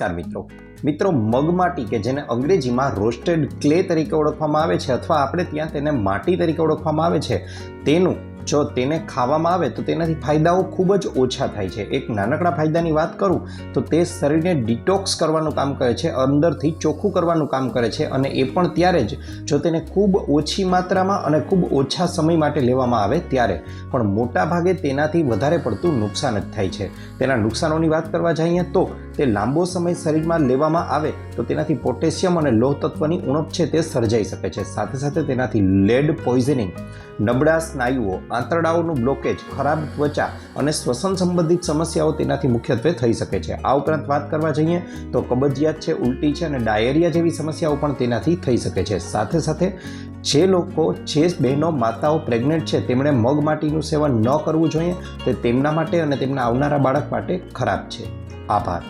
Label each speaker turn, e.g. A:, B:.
A: નમસ્કાર મિત્રો. મિત્રો મગમાટી કે જેને અંગ્રેજીમાં રોસ્ટેડ ક્લે તરીકે ઓળખવામાં આવે છે અથવા આપણે ત્યાં તેને માટી તરીકે ઓળખવામાં આવે છે, તેનું જો તેને ખાવામાં આવે તો તેનાથી ફાયદાઓ ખૂબ જ ઓછા થાય છે. એક નાનકડા ફાયદાની વાત કરું તો તે શરીરને ડિટોક્સ કરવાનું કામ કરે છે, અંદરથી ચોખ્ખું કરવાનું કામ કરે છે અને એ પણ ત્યારે જ જો તેને ખૂબ ઓછી માત્રામાં અને ખૂબ ઓછા સમય માટે લેવામાં આવે ત્યારે. પણ મોટા ભાગે તેનાથી વધારે પડતું નુકસાન જ થાય છે. તેના નુકસાનોની વાત કરવા જઈએ તો તે લાંબો સમય શરીરમાં લેવામાં આવે તો તેનાથી પોટેશિયમ અને લોહ તત્વની ઉણપ છે તે સર્જાઈ શકે છે. સાથે સાથે તેનાથી લેડ પોઈઝનિંગ નબળા સ્નાયુઓ, આંતરડાઓનું બ્લોકેજ ખરાબ ત્વચા અને શ્વસન સંબંધિત સમસ્યાઓ તેનાથી મુખ્યત્વે થઈ શકે છે. આ ઉપરાંત વાત કરવા જઈએ તો કબજિયાત છે, ઉલટી છે અને ડાયેરિયા જેવી સમસ્યાઓ પણ તેનાથી થઈ શકે છે. સાથે સાથે જે લોકો, જે બહેનો, માતાઓ પ્રેગ્નન્ટ છે, તેમણે મગ માટીનું સેવન ન કરવું જોઈએ, તે તેમના માટે અને તેમના આવનારા બાળક માટે ખરાબ છે. આભાર.